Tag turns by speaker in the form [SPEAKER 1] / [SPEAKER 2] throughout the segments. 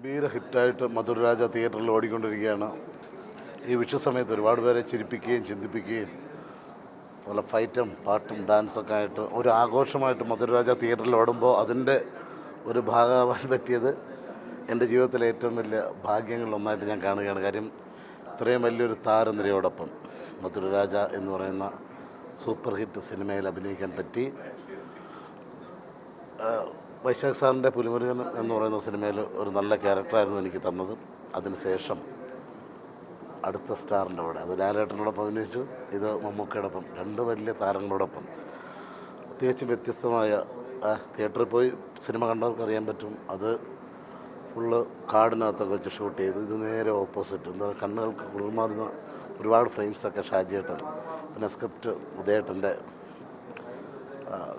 [SPEAKER 1] ഗംഭീര ഹിറ്റായിട്ട് മധുരരാജ തിയേറ്ററിൽ ഓടിക്കൊണ്ടിരിക്കുകയാണ്. ഈ വിഷു സമയത്ത് ഒരുപാട് പേരെ ചിരിപ്പിക്കുകയും ചിന്തിപ്പിക്കുകയും പല ഫൈറ്റും പാട്ടും ഡാൻസൊക്കെ ആയിട്ട് ഒരു ആഘോഷമായിട്ട് മധുരരാജ തിയേറ്ററിൽ ഓടുമ്പോൾ അതിന്റെ ഒരു ഭാഗമാകാൻ പറ്റിയത് എന്റെ ജീവിതത്തിലെ ഏറ്റവും വലിയ ഭാഗ്യങ്ങളിലൊന്നായിട്ട് ഞാൻ കാണുകയാണ്. കാര്യം ഇത്രയും വലിയൊരു താരനിരയോടൊപ്പം മധുരരാജ എന്ന് പറയുന്ന സൂപ്പർ ഹിറ്റ് സിനിമയിൽ അഭിനയിക്കാൻ പറ്റി. വൈശാഖ് സാറിന്റെ പുലിമുരുകൻ എന്ന് പറയുന്ന സിനിമയിൽ ഒരു നല്ല ക്യാരക്ടറായിരുന്നു എനിക്ക് തന്നത്. അതിനുശേഷം അടുത്ത സ്റ്റാറിന്റെ കൂടെ അത് ലാലേട്ടനോടൊപ്പം അഭിനയിച്ചു ഇത് മമ്മൂക്കയോടൊപ്പം രണ്ട് വലിയ താരങ്ങളോടൊപ്പം. തികച്ചും വ്യത്യസ്തമായ തിയേറ്ററിൽ പോയി സിനിമ കണ്ടവർക്ക് അറിയാൻ പറ്റും. അത് ഫുള്ള് കാടിനകത്തൊക്കെ വെച്ച് ഷൂട്ട് ചെയ്തു. ഇത് നേരെ ഓപ്പോസിറ്റ് എന്താ കണ്ണുകൾക്ക് കുളിർമാറുന്ന ഒരുപാട് ഫ്രെയിംസൊക്കെ ഷാജിയേട്ടൻ പിന്നെ സ്ക്രിപ്റ്റ് ഉദയേട്ടന്റെ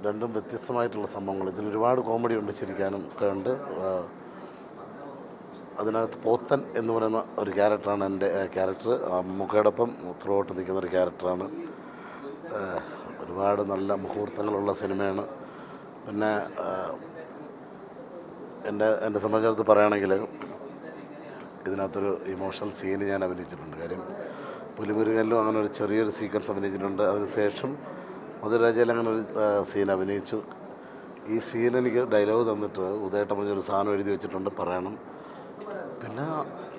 [SPEAKER 1] രണ്ടും വ്യത്യസ്തമായിട്ടുള്ള സംഭവങ്ങൾ. ഇതിൽ ഒരുപാട് കോമഡി ഉണ്ട് ചിരിക്കാനും ഒക്കെ ഉണ്ട്. അതിനകത്ത് പോത്തൻ എന്ന് പറയുന്ന ഒരു ക്യാരക്ടറാണ് എന്റെ ക്യാരക്ടർ മുഖയോടൊപ്പം ത്രൂ ഔട്ട് നിൽക്കുന്ന ഒരു ക്യാരക്ടറാണ്. ഒരുപാട് നല്ല മുഹൂർത്തങ്ങളുള്ള സിനിമയാണ്. പിന്നെ എന്റെ എന്റെ സംബന്ധിച്ചിടത്ത് പറയുകയാണെങ്കിൽ ഇതിനകത്തൊരു ഇമോഷണൽ സീന് ഞാൻ അഭിനയിച്ചിട്ടുണ്ട്. കാര്യം പുലിമുരുകനിലും അങ്ങനെ ഒരു ചെറിയൊരു സീക്വൻസ് അഭിനയിച്ചിട്ടുണ്ട്. അതിനുശേഷം മധുരാജയിൽ അങ്ങനെ ഒരു സീൻ അഭിനയിച്ചു. ഈ സീൻ എനിക്ക് ഡയലോഗ് തന്നിട്ട് ഉദയേട്ടൻ പറഞ്ഞൊരു സാധനം എഴുതി വെച്ചിട്ടുണ്ട് പറയണം. പിന്നെ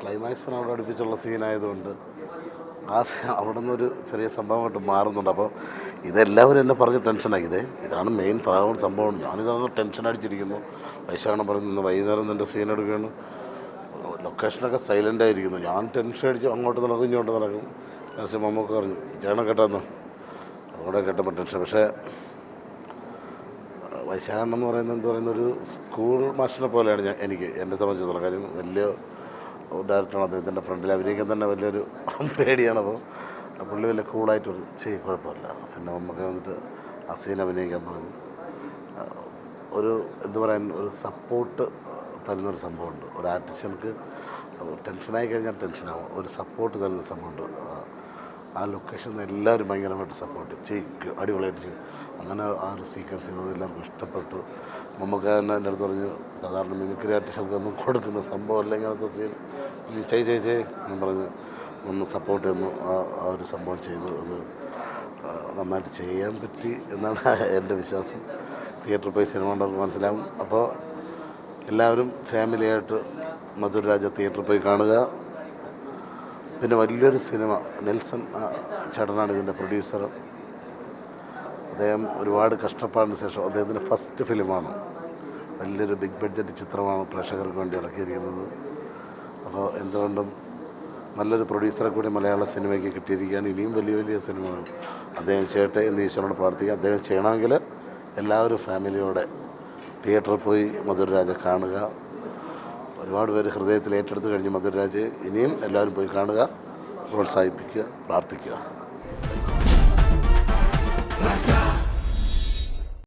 [SPEAKER 1] ക്ലൈമാക്സിന് അവിടെ അടുപ്പിച്ചുള്ള സീനായതുകൊണ്ട് ആ അവിടെ നിന്നൊരു ചെറിയ സംഭവമായിട്ട് മാറുന്നുണ്ട്. അപ്പോൾ ഇതെല്ലാവരും എന്നെ പറഞ്ഞ് ടെൻഷനാക്കി ഇതേ ഇതാണ് മെയിൻ ഭാഗം സംഭവം. ഞാനിതങ്ങ് ടെൻഷൻ അടിച്ചിരിക്കുന്നു. വൈശാഖണം പറഞ്ഞു ഇന്ന് വൈകുന്നേരം നിന്റെ സീൻ എടുക്കുകയാണ്. ലൊക്കേഷനൊക്കെ സൈലന്റ് ആയിരിക്കുന്നു. ഞാൻ ടെൻഷൻ അടിച്ച് അങ്ങോട്ട് നടക്കും ഇങ്ങോട്ട് നടക്കും. ലാസ്റ്റ് മമ്മൂക്ക് പറഞ്ഞു ചേട്ടൻ കേട്ടെന്ന് അവിടെ കേട്ടപ്പോൾ ടെൻഷൻ. പക്ഷേ വൈശാഖൻ എന്ന് പറയുന്നത് എന്ത് പറയുന്ന ഒരു സ്കൂൾ മാഷിനെ പോലെയാണ് ഞാൻ എനിക്ക് എന്നെ സംബന്ധിച്ചിടത്തോളം. കാര്യം വലിയ ഡയറക്ടറാണ് അദ്ദേഹത്തിന്റെ ഫ്രണ്ടിൽ. അഭിനയിക്കാൻ തന്നെ വലിയൊരു പേടിയാണ്. അപ്പോൾ പുള്ളി വലിയ കൂളായിട്ടൊരു ചെയ്യും. കുഴപ്പമില്ല. പിന്നെ നമുക്ക് വന്നിട്ട് അസീൻ സീൻ അഭിനയിക്കാൻ പറഞ്ഞു. ഒരു എന്ത് പറയാൻ ഒരു സപ്പോർട്ട് തരുന്നൊരു സംഭവമുണ്ട്. ഒരു ആർട്ടിസ്റ്റിനക്ക് ടെൻഷനായി കഴിഞ്ഞാൽ ടെൻഷനാവും. ഒരു സപ്പോർട്ട് തരുന്ന സംഭവമുണ്ട്. ആ, ലൊക്കേഷൻ എല്ലാവരും ഭയങ്കരമായിട്ട് സപ്പോർട്ട് ചെയ്യും. അടിപൊളിയായിട്ട് ചെയ്യും. അങ്ങനെ ആ ഒരു സീക്വൻസ് ചെയ്തത് എല്ലാവർക്കും ഇഷ്ടപ്പെട്ടു. നമുക്ക് തന്നെ എന്റെ അടുത്ത് പറഞ്ഞു സാധാരണ മിമിക്രി ആർട്ടിസ്റ്റുകൾക്കൊന്നും കൊടുക്കുന്ന സംഭവമല്ല ഇങ്ങനത്തെ സീൻ ചെയ് ചെയ് ചെയ് എന്ന് പറഞ്ഞ് ഒന്ന് സപ്പോർട്ട് ചെയ്യുന്നു. ആ ആ ഒരു സംഭവം ചെയ്തു. അത് നന്നായിട്ട് ചെയ്യാൻ പറ്റി എന്നാണ് എന്റെ വിശ്വാസം. തിയേറ്ററിൽ പോയി സിനിമ ഉണ്ടെന്ന് മനസ്സിലാവും. അപ്പോൾ എല്ലാവരും ഫാമിലിയായിട്ട് മധുരരാജ തിയേറ്ററിൽ പോയി കാണുക. പിന്നെ വലിയൊരു സിനിമ നെൽസൺ ചേട്ടനാണ് ഇതിന്റെ പ്രൊഡ്യൂസർ അദ്ദേഹം ഒരുപാട് കഷ്ടപ്പാടിന് ശേഷം അദ്ദേഹത്തിന്റെ ഫസ്റ്റ് ഫിലിമാണ്. വലിയൊരു ബിഗ് ബഡ്ജറ്റ് ചിത്രമാണ് പ്രേക്ഷകർക്ക് വേണ്ടി ഇറക്കിയിരിക്കുന്നത്. അപ്പോൾ എന്തുകൊണ്ടും നല്ലൊരു പ്രൊഡ്യൂസറെ കൂടി മലയാള സിനിമയ്ക്ക് കിട്ടിയിരിക്കുകയാണ്. ഇനിയും വലിയ വലിയ സിനിമകൾ അദ്ദേഹം ചെയ്യട്ടെ എന്ന് ഈശ്വരനോട് പ്രാർത്ഥിക്കുക. അദ്ദേഹം ചെയ്യണമെങ്കിൽ എല്ലാവരും ഫാമിലിയോടെ തിയേറ്ററിൽ പോയി മധുരരാജ കാണുക. ഒരുപാട് പേര് ഹൃദയത്തിൽ ഏറ്റെടുത്ത് കഴിഞ്ഞ് മധുരരാജ് ഇനിയും എല്ലാവരും പോയി കാണുക പ്രോത്സാഹിപ്പിക്കുക പ്രാർത്ഥിക്കുക.